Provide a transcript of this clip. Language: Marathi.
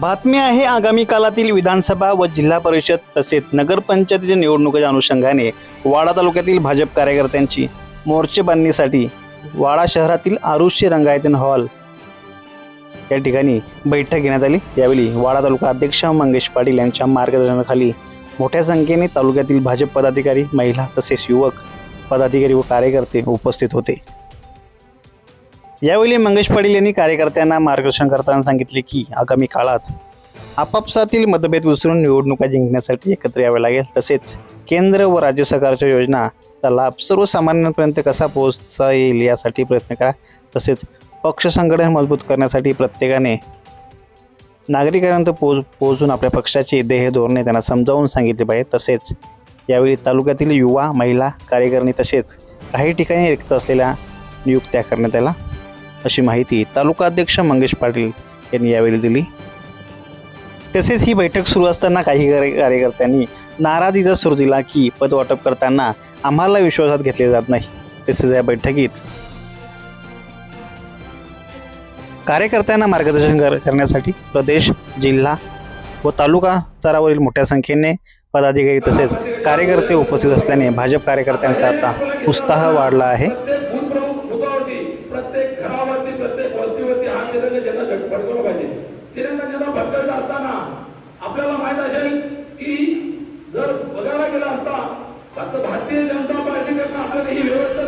बातमी आहे आगामी काळातील विधानसभा व जिल्हा परिषद तसेच नगरपंचायतीच्या निवडणुकीच्या अनुषंगाने वाडा तालुक्यातील भाजप कार्यकर्त्यांची मोर्चे बांधणीसाठी वाडा शहरातील आरुष्य रंगायतन हॉल या ठिकाणी बैठक घेण्यात आली. यावेळी वाडा तालुका अध्यक्ष मंगेश पाटील यांच्या मार्गदर्शनाखाली मोठ्या संख्येने तालुक्यातील भाजप पदाधिकारी महिला तसेच युवक पदाधिकारी व कार्यकर्ते उपस्थित होते. यावेळी मंगेश पाटील यांनी कार्यकर्त्यांना मार्गदर्शन करताना सांगितले की आगामी काळात आपापसातील मतभेद विसरून निवडणुका जिंकण्यासाठी एकत्र यावे लागेल. तसेच केंद्र व राज्य सरकारच्या योजनाचा लाभ सर्वसामान्यांपर्यंत कसा पोहोचता येईल यासाठी प्रयत्न करा. तसेच पक्ष संघटन मजबूत करण्यासाठी प्रत्येकाने नागरिकांपर्यंत पोच पोहोचून आपल्या पक्षाची ध्येय धोरणे त्यांना समजावून सांगितले पाहिजे. तसेच यावेळी तालुक्यातील युवा महिला कार्यकर्णी तसेच काही ठिकाणी रिक्त असलेल्या नियुक्त्या करण्यात आल्या अशी माहिती तालुका अध्यक्ष मंगेश पाटील यांनी यावेळी दिली. तसेच ही बैठक सुरू असताना काही कार्यकर्त्यांनी नाराजीचा सूर दिला की पदवाटप करताना आम्हाला विश्वासात घेतले जात नाही. तसेच या बैठकीत कार्यकर्त्यांना मार्गदर्शन कर करण्यासाठी प्रदेश जिल्हा व तालुका स्तरावरील मोठ्या संख्येने पदाधिकारी तसेच कार्यकर्ते उपस्थित असल्याने भाजप कार्यकर्त्यांचा आता उत्साह वाढला आहे. प्रत्येक घरावरती प्रत्येक वस्तीवरती हा तिरंगा झेंडा झट- फडकवला पाहिजे तिरंगा झेंडा फडकवला असताना आपल्याला माहीत असेल की जर बघायला गेला असता फक्त भारतीय जनता पार्टीकडनं आपल्याला ही व्यवस्था